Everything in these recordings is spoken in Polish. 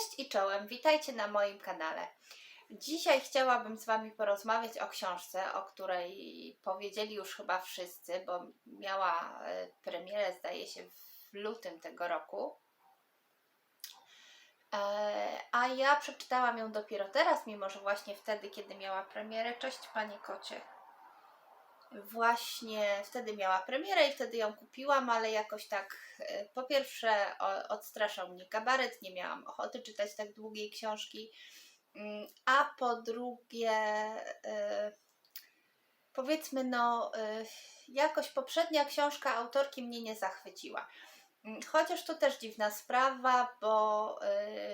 Cześć i czołem, witajcie na moim kanale. Dzisiaj chciałabym z Wami porozmawiać o książce, o której powiedzieli już chyba wszyscy, bo miała e, premierę, zdaje się, w lutym tego roku. E, A ja przeczytałam ją dopiero teraz, mimo że właśnie wtedy, kiedy miała premierę. Cześć Panie Kocie. Właśnie wtedy miała premierę i wtedy ją kupiłam, ale jakoś tak e, po pierwsze odstraszał mnie gabaret, nie miałam ochoty czytać tak długiej książki, Mm, a po drugie e, powiedzmy no e, jakoś poprzednia książka autorki mnie nie zachwyciła. Mm, Chociaż to też dziwna sprawa, bo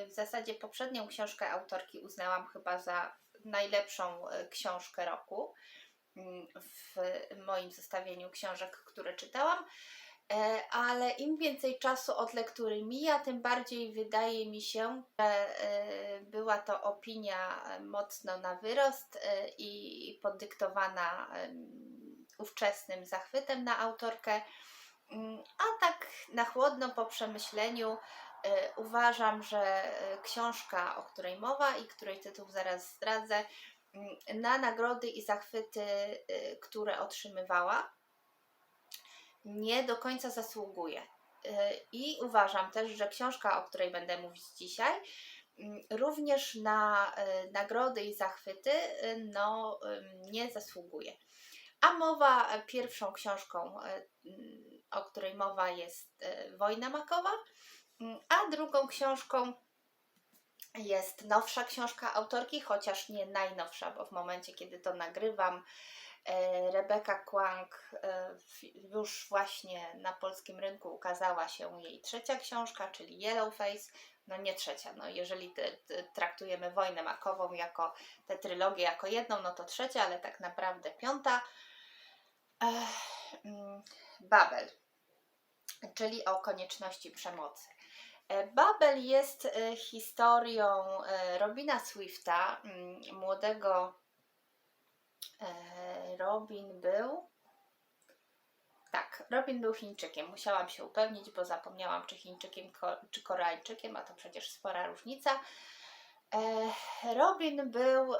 w zasadzie poprzednią książkę autorki uznałam chyba za najlepszą książkę roku w moim zestawieniu książek, które czytałam. E, Ale im więcej czasu od lektury mija, tym bardziej wydaje mi się, że e, była to opinia mocno na wyrost e, i podyktowana ówczesnym zachwytem na autorkę. Mm, A tak na chłodno po przemyśleniu uważam, że książka, o której mowa i której tytuł zaraz zdradzę, na nagrody i zachwyty, e, które otrzymywała, nie do końca zasługuje. Y, I uważam też, że książka, o której będę mówić dzisiaj, mm, również na y, nagrody i zachwyty y, no, nie zasługuje. A mowa pierwszą książką, mm, o której mowa jest Wojna Makowa, mm, a drugą książką jest nowsza książka autorki, chociaż nie najnowsza, bo w momencie, kiedy to nagrywam, E, Rebeka Kłang e, już właśnie na polskim rynku ukazała się jej trzecia książka, czyli Yellowface. No nie trzecia, no jeżeli traktujemy Wojnę Makową jako tę trylogię jako jedną, no to trzecia, ale tak naprawdę piąta. Mm, Babel, czyli o konieczności przemocy. E, Babel jest e, historią e, Robina Swifta, mm, młodego Robin był. Tak, Robin był Chińczykiem. Musiałam się upewnić, bo zapomniałam, czy Chińczykiem, czy Koreańczykiem, a to przecież spora różnica. Robin był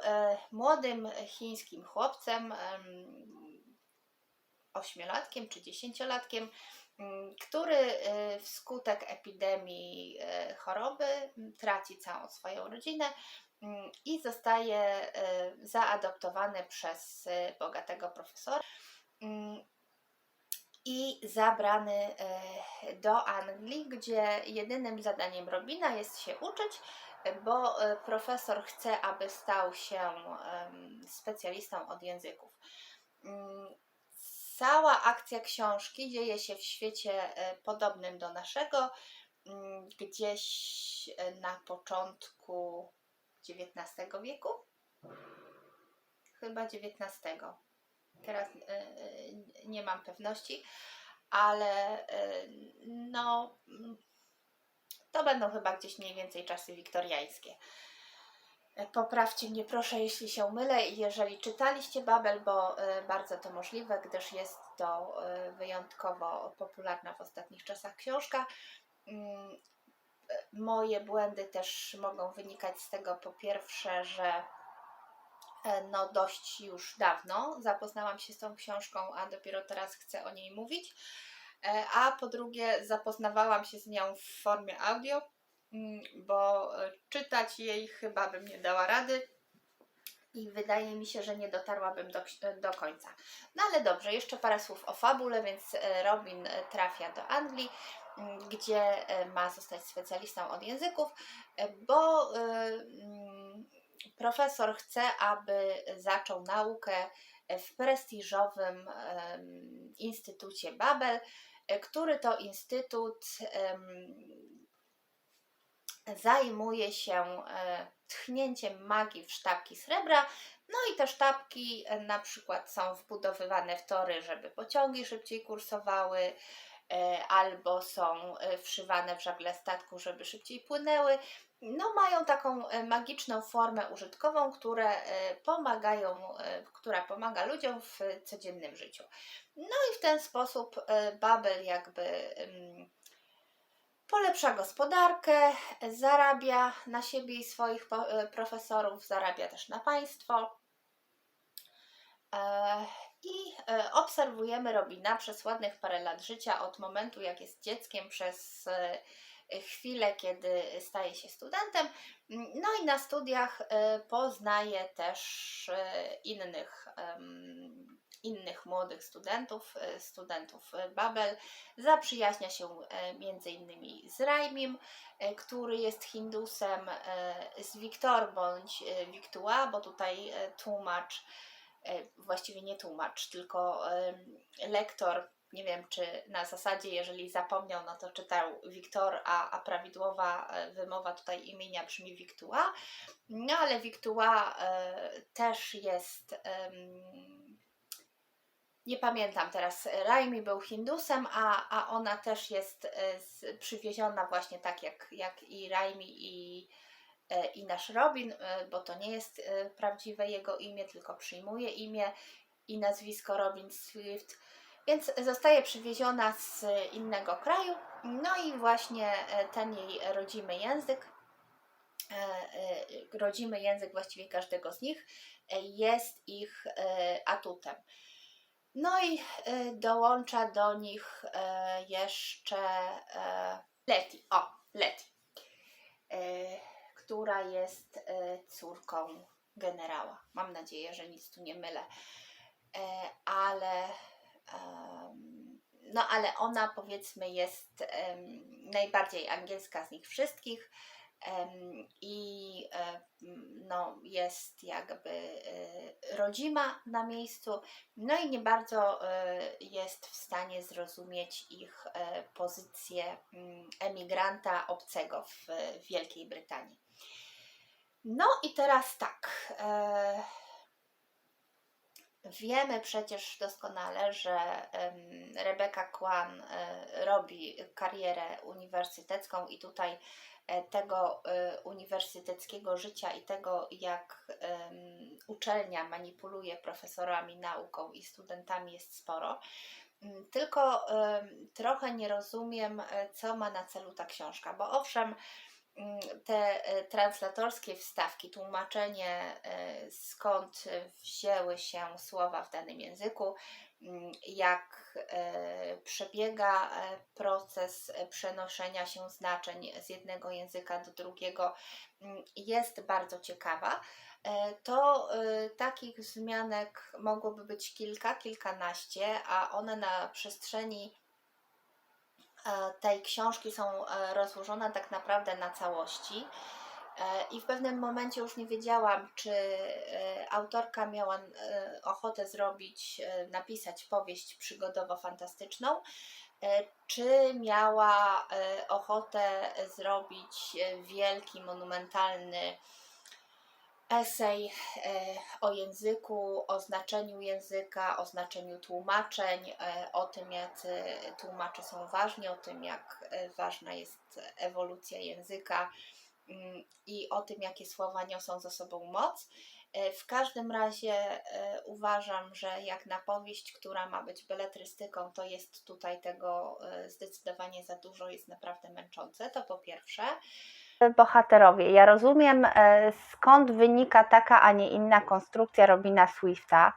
młodym chińskim chłopcem, em, ośmiolatkiem czy dziesięciolatkiem, który e, wskutek epidemii e, choroby m, traci całą swoją rodzinę Mm, i zostaje e, zaadoptowany przez bogatego profesora mm, i zabrany do Anglii, gdzie jedynym zadaniem Robina jest się uczyć, bo profesor chce, aby stał się specjalistą od języków. Cała akcja książki dzieje się w świecie e, podobnym do naszego, mm, gdzieś e, na początku XIX wieku? Chyba XIX. Teraz y, nie mam pewności, ale no mm, to będą chyba gdzieś mniej więcej czasy wiktoriańskie. E, Poprawcie mnie proszę, jeśli się mylę i jeżeli czytaliście Babel, bo y, bardzo to możliwe, gdyż jest to y, wyjątkowo popularna w ostatnich czasach książka. Mm, moje błędy też mogą wynikać z tego, po pierwsze, że e, no dość już dawno zapoznałam się z tą książką, a dopiero teraz chcę o niej mówić. E, A po drugie, zapoznawałam się z nią w formie audio, bo e, czytać jej chyba bym nie dała rady i wydaje mi się, że nie dotarłabym do, do końca. No ale dobrze, jeszcze parę słów o fabule, więc e, Robin e, trafia do Anglii, m, gdzie e, ma zostać specjalistą od języków, e, bo e, mm, profesor chce, aby zaczął naukę w prestiżowym Instytucie Babel, e, który to instytut zajmuje się e, tchnięciem magii w sztabki srebra. No i te sztabki e, na przykład są wbudowywane w tory, żeby pociągi szybciej kursowały, e, albo są wszywane w żagle statku, żeby szybciej płynęły. No, mają taką magiczną formę użytkową, które pomagają, która pomaga ludziom w codziennym życiu. No i w ten sposób Babel jakby polepsza gospodarkę, zarabia na siebie i swoich e, profesorów, zarabia też na państwo. E, I e, obserwujemy Robina przez ładnych parę lat życia, od momentu jak jest dzieckiem, przez chwilę, kiedy staje się studentem. No i na studiach poznaje też innych, innych młodych studentów, e, studentów e, Babel. Zaprzyjaźnia się e, innymi z Raimim, który jest Hindusem, z Wiktor bądź Wiktua, bo tutaj tłumacz, właściwie nie tłumacz, tylko lektor, nie wiem czy na zasadzie, jeżeli zapomniał, no to czytał Wiktor, a, a prawidłowa wymowa tutaj imienia brzmi Wiktua. No ale Wiktua też jest. Nie pamiętam teraz, Raimi był Hindusem, a, a ona też jest e, z, przywieziona właśnie tak jak, jak i Raimi i, e, i nasz Robin, e, bo to nie jest e, prawdziwe jego imię, tylko przyjmuje imię i nazwisko Robin Swift, więc zostaje przywieziona z innego kraju. No i właśnie e, ten jej rodzimy język, e, e, rodzimy język właściwie każdego z nich e, jest ich e, atutem. No i e, dołącza do nich e, jeszcze e, Leti, o, Leti, która jest córką generała. Mam nadzieję, że nic tu nie mylę, ale no ale ona powiedzmy jest najbardziej angielska z nich wszystkich i e, no, jest jakby e, rodzima na miejscu, no i nie bardzo e, jest w stanie zrozumieć ich pozycję mm, emigranta obcego w Wielkiej Brytanii. No i teraz tak. Wiemy przecież doskonale, że em, Rebecca Kwan robi karierę uniwersytecką i tutaj tego e, uniwersyteckiego życia i tego, jak uczelnia manipuluje profesorami, nauką i studentami jest sporo. Mm, Tylko trochę nie rozumiem, e, co ma na celu ta książka, bo owszem, mm, te e, translatorskie wstawki, tłumaczenie e, skąd wzięły się słowa w danym języku, jak e, przebiega e, proces e, przenoszenia się znaczeń z jednego języka do drugiego, mm, jest bardzo ciekawa. To takich wzmianek mogłoby być kilka, kilkanaście, a one na przestrzeni tej książki są rozłożone tak naprawdę na całości. E, I w pewnym momencie już nie wiedziałam, czy e, autorka miała e, ochotę zrobić, napisać powieść przygodowo-fantastyczną, czy miała ochotę zrobić wielki, monumentalny esej o języku, o znaczeniu języka, o znaczeniu tłumaczeń, o tym, jacy tłumacze są ważni, o tym, jak ważna jest ewolucja języka i o tym, jakie słowa niosą ze sobą moc. E, W każdym razie e, uważam, że jak na powieść, która ma być beletrystyką, to jest tutaj tego e, zdecydowanie za dużo, jest naprawdę męczące. To po pierwsze bohaterowie. Ja rozumiem, skąd wynika taka, a nie inna konstrukcja Robina Swifta,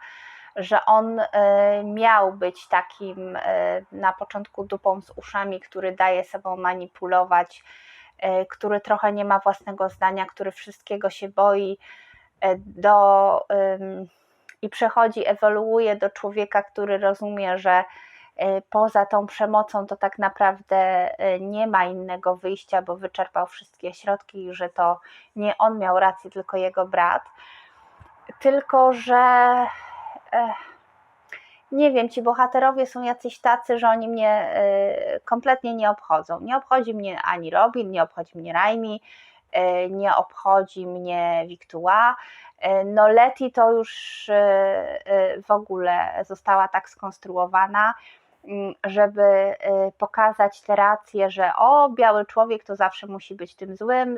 że on miał być takim na początku dupą z uszami, który daje sobą manipulować, który trochę nie ma własnego zdania, który wszystkiego się boi e, do, i przechodzi, ewoluuje do człowieka, który rozumie, że e, poza tą przemocą to tak naprawdę e, nie ma innego wyjścia, bo wyczerpał wszystkie środki i że to nie on miał rację, tylko jego brat. Tylko, że e, nie wiem, ci bohaterowie są jacyś tacy, że oni mnie e, kompletnie nie obchodzą. Nie obchodzi mnie ani Robin, nie obchodzi mnie Raimi, e, nie obchodzi mnie Wiktua. E, No Leti to już e, w ogóle została tak skonstruowana, mm, żeby pokazać te racje, że o, biały człowiek to zawsze musi być tym złym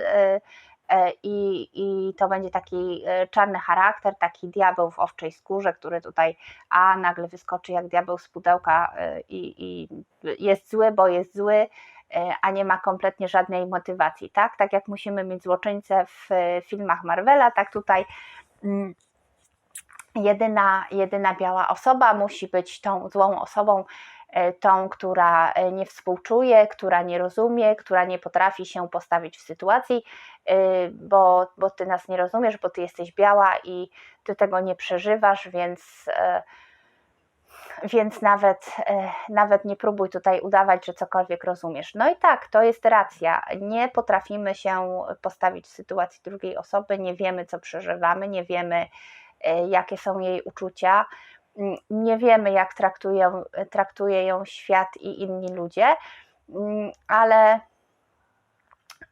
i, i to będzie taki e, czarny charakter, taki diabeł w owczej skórze, który tutaj a nagle wyskoczy jak diabeł z pudełka e, i, i jest zły, bo jest zły a nie ma kompletnie żadnej motywacji, tak? Tak jak musimy mieć złoczyńcę w filmach Marvela, tak tutaj mm, jedyna, jedyna biała osoba musi być tą złą osobą, E, tą, która e, nie współczuje, która nie rozumie, która nie potrafi się postawić w sytuacji, e, bo, bo ty nas nie rozumiesz, bo ty jesteś biała i ty tego nie przeżywasz, więc, więc nawet, nawet nie próbuj tutaj udawać, że cokolwiek rozumiesz. No i tak, to jest racja. Nie potrafimy się postawić w sytuacji drugiej osoby, nie wiemy, co przeżywamy, nie wiemy, jakie są jej uczucia nie wiemy, jak traktują, traktuje ją świat i inni ludzie, mm, ale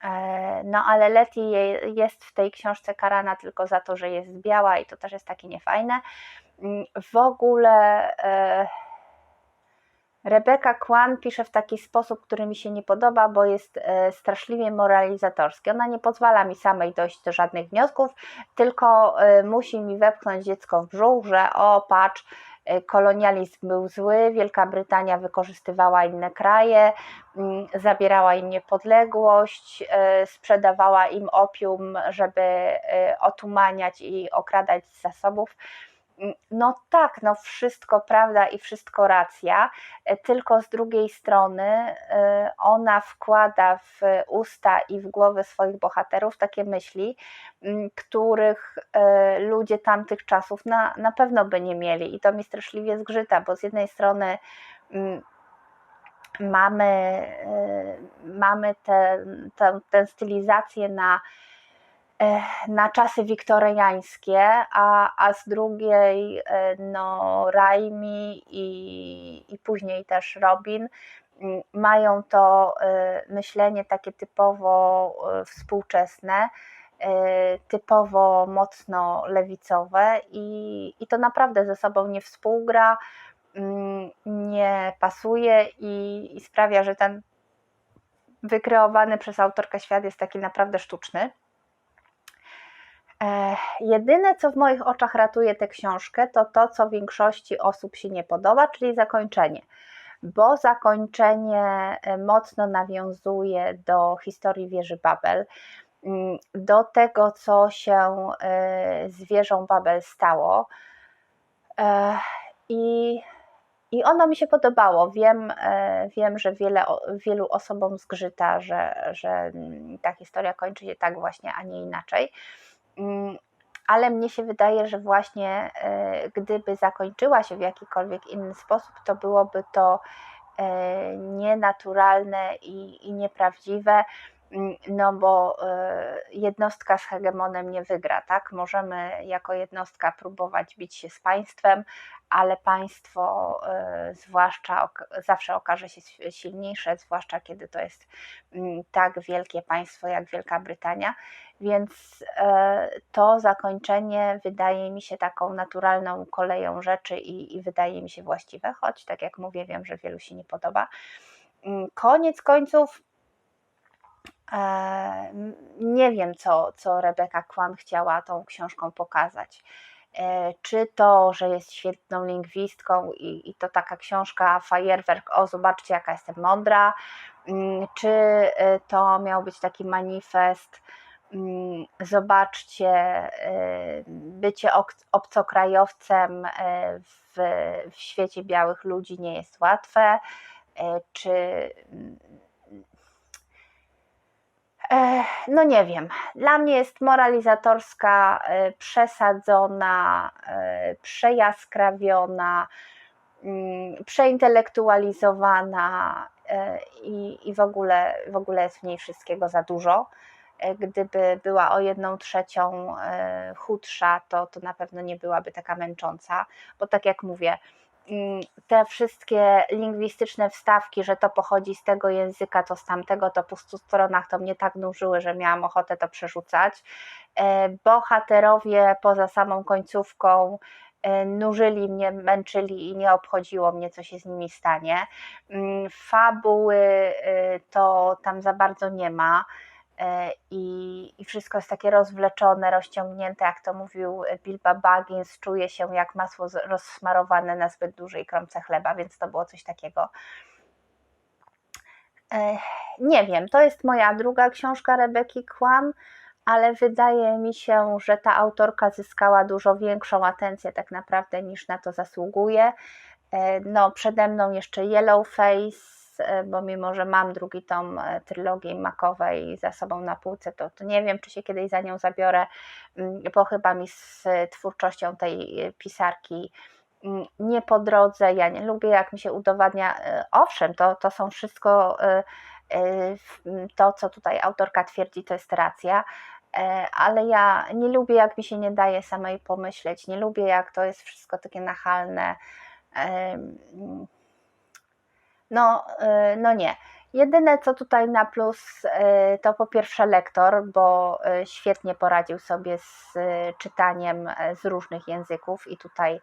e, no ale Leti jest w tej książce karana tylko za to, że jest biała i to też jest takie niefajne. Mm, w ogóle e, Rebeka Kwan pisze w taki sposób, który mi się nie podoba, bo jest e, straszliwie moralizatorski. Ona nie pozwala mi samej dojść do żadnych wniosków, tylko e, musi mi wepchnąć dziecko w brzuch, że o patrz, e, kolonializm był zły, Wielka Brytania wykorzystywała inne kraje, mm, zabierała im niepodległość, sprzedawała im opium, żeby otumaniać i okradać z zasobów. No tak, no wszystko prawda i wszystko racja, e, tylko z drugiej strony e, ona wkłada w usta i w głowy swoich bohaterów takie myśli, których e, ludzie tamtych czasów na, na pewno by nie mieli. I to mi straszliwie zgrzyta, bo z jednej strony mamy, mamy tę te, te, stylizację na na czasy wiktoriańskie, a, a z drugiej e, no, Raimi i, i później też Robin mają to e, myślenie takie typowo współczesne, typowo mocno lewicowe i, i to naprawdę ze sobą nie współgra, nie pasuje i, i sprawia, że ten wykreowany przez autorkę świat jest taki naprawdę sztuczny. E, jedyne, co w moich oczach ratuje tę książkę, to to, co większości osób się nie podoba, czyli zakończenie. Bo zakończenie e, mocno nawiązuje do historii wieży Babel, mm, do tego, co się e, z wieżą Babel stało. I, i ono mi się podobało. Wiem, wiem że wiele, wielu osobom zgrzyta, że, że ta historia kończy się tak właśnie, a nie inaczej. Mm, ale mnie się wydaje, że właśnie e, gdyby zakończyła się w jakikolwiek inny sposób, to byłoby to e, nienaturalne i, i nieprawdziwe, mm, no bo e, jednostka z hegemonem nie wygra, tak? Możemy jako jednostka próbować bić się z państwem, ale państwo zwłaszcza zawsze okaże się silniejsze, zwłaszcza kiedy to jest mm, tak wielkie państwo jak Wielka Brytania. Więc e, to zakończenie wydaje mi się taką naturalną koleją rzeczy i, i wydaje mi się właściwe, choć tak jak mówię, wiem, że wielu się nie podoba. Mm, koniec końców e, nie wiem, co, co Rebeka Kwan chciała tą książką pokazać. E, czy to, że jest świetną lingwistką i, i to taka książka fajerwerk, o zobaczcie jaka jestem mądra, mm, czy to miał być taki manifest, zobaczcie, y, bycie obcokrajowcem y, w, w świecie białych ludzi nie jest łatwe, y, czy mm, no nie wiem, dla mnie jest moralizatorska, przesadzona, przejaskrawiona, mm, przeintelektualizowana i, i w, ogóle, w ogóle jest w niej wszystkiego za dużo. E, gdyby była o jedną trzecią e, chudsza, to, to na pewno nie byłaby taka męcząca, bo tak jak mówię, mm, te wszystkie lingwistyczne wstawki, że to pochodzi z tego języka, to z tamtego, to po stu stronach to mnie tak nużyły, że miałam ochotę to przerzucać. E, bohaterowie poza samą końcówką nużyli mnie, męczyli i nie obchodziło mnie, co się z nimi stanie. Mm, fabuły to tam za bardzo nie ma. E, i, i wszystko jest takie rozwleczone, rozciągnięte, jak to mówił Bilba Baggins, czuje się jak masło rozsmarowane na zbyt dużej kromce chleba, więc to było coś takiego. Ech, Nie wiem, to jest moja druga książka Rebeki Kwan, ale wydaje mi się, że ta autorka zyskała dużo większą atencję tak naprawdę niż na to zasługuje. E, No, przede mną jeszcze Yellowface, e, bo mimo, że mam drugi tom e, trylogii makowej za sobą na półce, to, to nie wiem, czy się kiedyś za nią zabiorę, mm, bo chyba mi z twórczością tej e, pisarki mm, nie po drodze. Ja nie lubię, jak mi się udowadnia. e, Owszem, to, to są wszystko, e, e, to co tutaj autorka twierdzi, to jest racja. E, Ale ja nie lubię, jak mi się nie daje samej pomyśleć, nie lubię, jak to jest wszystko takie nachalne. No, e, no nie. Jedyne co tutaj na plus e, to po pierwsze lektor, bo e, świetnie poradził sobie z czytaniem z różnych języków i tutaj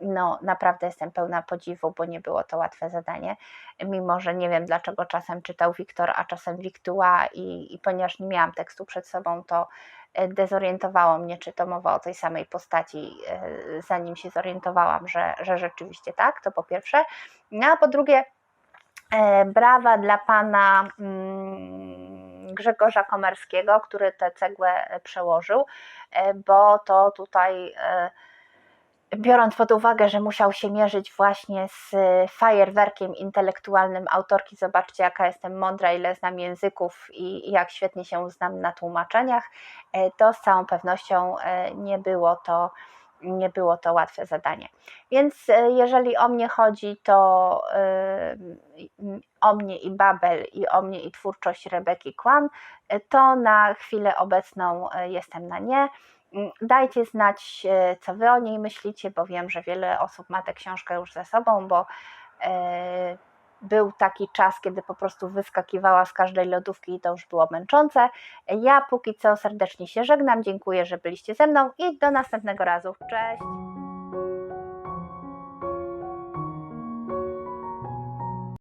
no naprawdę jestem pełna podziwu, bo nie było to łatwe zadanie, mimo że nie wiem dlaczego czasem czytał Wiktor, a czasem Wiktua i, i ponieważ nie miałam tekstu przed sobą, to e, dezorientowało mnie, czy to mowa o tej samej postaci, e, zanim się zorientowałam, że, że rzeczywiście tak, to po pierwsze. No a po drugie, e, brawa dla pana mm, Grzegorza Komerskiego, który tę cegłę przełożył, bo to tutaj biorąc pod uwagę, że musiał się mierzyć właśnie z e, fajerwerkiem intelektualnym autorki, zobaczcie jaka jestem mądra, ile znam języków i jak świetnie się znam na tłumaczeniach, e, to z całą pewnością e, nie było to, nie było to łatwe zadanie. Więc jeżeli o mnie chodzi, to o mnie i Babel, i o mnie i twórczość Rebeki Kwan, to na chwilę obecną jestem na nie. Dajcie znać, e, co wy o niej myślicie, bo wiem, że wiele osób ma tę książkę już ze sobą, bo e, był taki czas, kiedy po prostu wyskakiwała z każdej lodówki i to już było męczące. Ja póki co serdecznie się żegnam, dziękuję, że byliście ze mną i do następnego razu. Cześć!